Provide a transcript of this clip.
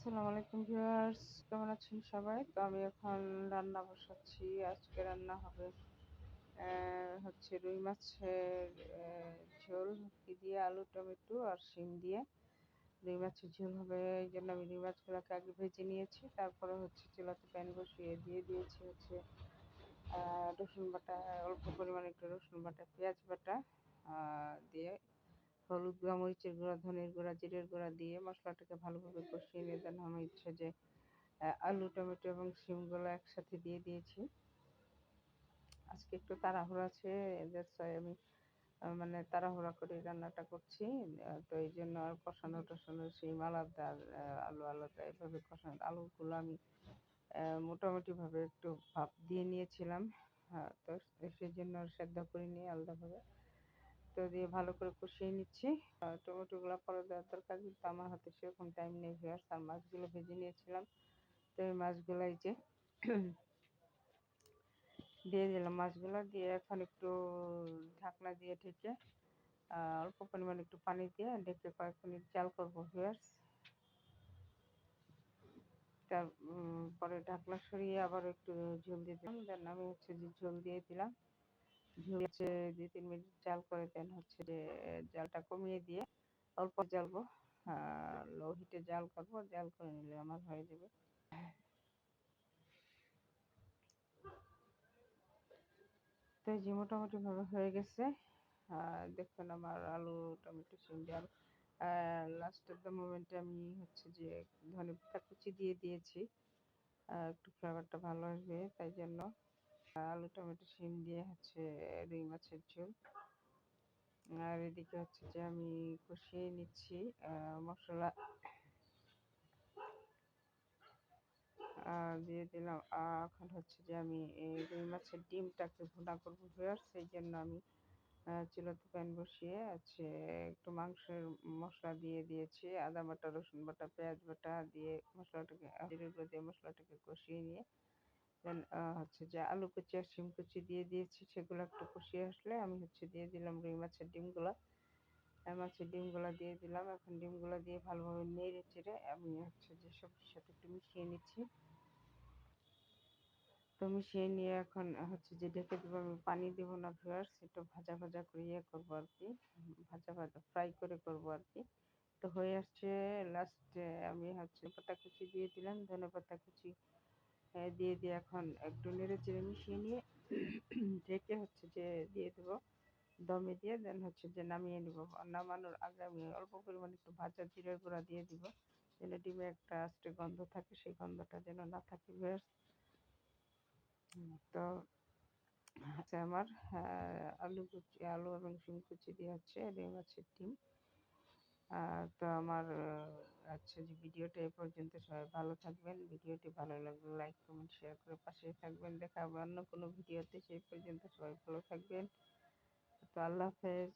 আসসালামু আলাইকুম ভিউয়ার্স, কেমন আছেন সবাই? তো আমি এখন রান্না বসাচ্ছি, আজকে রান্না হবে হচ্ছে রুই মাছের ঝোল কি দিয়ে আলু, টমেটো আর শিম দিয়ে। রুই মাছের ঝোল হবে, এই জন্য আমি রুই মাছগুলোকে আগে ভেজে নিয়েছি, তারপরে হচ্ছে চুলাতে প্যান বসিয়ে দিয়ে দিয়েছি হচ্ছে রসুন বাটা, অল্প পরিমাণে একটু রসুন বাটা, পেঁয়াজ বাটা দিয়ে হলুদ গুঁড়া, মরিচের গুঁড়া, ধনের গুঁড়া, জিরের গুঁড়া দিয়ে মশলাটাকে ভালোভাবে কষিয়ে নিয়ে দেন। আমি ইচ্ছে যে আলু, টমেটো এবং শিমগুলো একসাথে দিয়ে দিয়েছি। আজকে একটু তাড়াহুড়া আছে আমি মানে তাড়াহুড়া করে রান্নাটা করছি। তো এই জন্য আর কষানো টসানো শিম আলাদা আলু আলাদা এভাবে কষানো। আলুগুলো আমি মোটামুটিভাবে একটু ভাপ দিয়ে নিয়েছিলাম। হ্যাঁ তো সেই জন্য সেদ্ধ করে নিয়ে আলাদাভাবে। তো দিয়ে ভালো করে কষিয়ে নিচ্ছি। টমেটোগুলো পরে দেওয়ার দরকার কিন্তু আমার হাতে সেরকম টাইম নেই ভিউয়ার্স আর মাছগুলো ভেজে নিয়েছিলাম। তো এই মাছগুলো এই যে দিয়ে দিলাম। মাছগুলো দিয়ে এখন একটু ঢাকনা দিয়ে ঢেকে অল্প পরিমাণে একটু পানি দিয়ে ঢেকে কয়েক মিনিট জাল করব ভিউয়ার্স। তারপরে ঢাকনা সরিয়ে আবার একটু ঝোল দিয়ে দিলাম। দেন নামে হচ্ছে যে ঝোল দিয়ে দিলাম। হচ্ছে দুই, তিন মিনিট জাল করে দেন হচ্ছে যে, জালটা কমিয়ে দিয়ে অল্প জ্বালবো লো হিটে জাল করব, জাল করে নিলে আমার হয়ে যাবে। তো যে মোটামুটি ভাবে হয়ে গেছে। দেখুন আমার আলু, টমেটো সিম ডাল। লাস্টের দ্য মোমেন্টে আমি হচ্ছে যে ধনে পাতা কুচি দিয়ে দিয়েছি। একটু ফ্লেভারটা ভালো আসবে, তাই জন্য। আলু টমেটো শিম দিয়ে হচ্ছে রুই মাছের ঝোল। আর এদিকে হচ্ছে যে আমি কষিয়ে নিচ্ছি মশলা। দিয়ে দিলাম এখন হচ্ছে যে আমি রুই মাছের ডিমটাকে ভুনা করব ভিউয়ার্স। সেই জন্য আমি চুলাতে প্যান বসিয়ে আছে একটু মাংসের মশলা দিয়ে দিয়েছি। আদা বাটা, রসুন বাটা, পেঁয়াজ বাটা দিয়ে মশলাটাকে দিয়ে মশলাটাকে কষিয়ে নিয়ে হচ্ছে যে আলু কুচি আর শিম কুচি দিয়ে দিয়েছি, সেগুলো একটু কষিয়ে আসলে আমি হচ্ছে দিয়ে দিলাম রুই মাছের ডিমগুলো। মাছের ডিমগুলো দিয়ে দিলাম, এখন ডিমগুলো দিয়ে ভালোভাবে নেড়ে চেড়ে আমি হচ্ছে যে সবজির সাথে একটু মিশিয়ে নিচ্ছি। তো মিশিয়ে নিয়ে এখন হচ্ছে যে ঢেকে দেবো, আমি পানি দেবো না ভিউয়ার্স একটু ভাজা ভাজা করে ইয়ে করব আর কি, ভাজা ভাজা ফ্রাই করে করব আর কি। তো হয়ে আসছে লাস্টে আমি হচ্ছে পাতা কুচি দিয়ে দিলাম ধনে পাতা কুচি দিয়ে দিয়ে এখন একটু নেড়ে চেড়ে মিশিয়ে নিয়ে ঢেকে হচ্ছে যে দিয়ে দেবো। দমে দিয়ে দেন হচ্ছে যে নামিয়ে নিব। নামানোর আগে আমি অল্প পরিমাণে একটু ভাজা জিরের গুঁড়া দিয়ে দিব। যেন ডিমে একটা আস্তে গন্ধ থাকে, সেই গন্ধটা যেন না থাকে বেশ তো হচ্ছে আমার আলু কুচি, আলু এবং শিম কুচি দিয়ে হচ্ছে ডিম মাছের ডিম। তো আমার আচ্ছা যে ভিডিওটা এ পর্যন্ত সবাই ভালো থাকবেন। ভিডিওটি ভালো লাগলে লাইক, কমেন্ট, শেয়ার করে পাশে থাকবেন। দেখা হবে অন্য কোনো ভিডিওতে। সেই পর্যন্ত সবাই ভালো থাকবেন। তো আল্লাহ হাফেজ।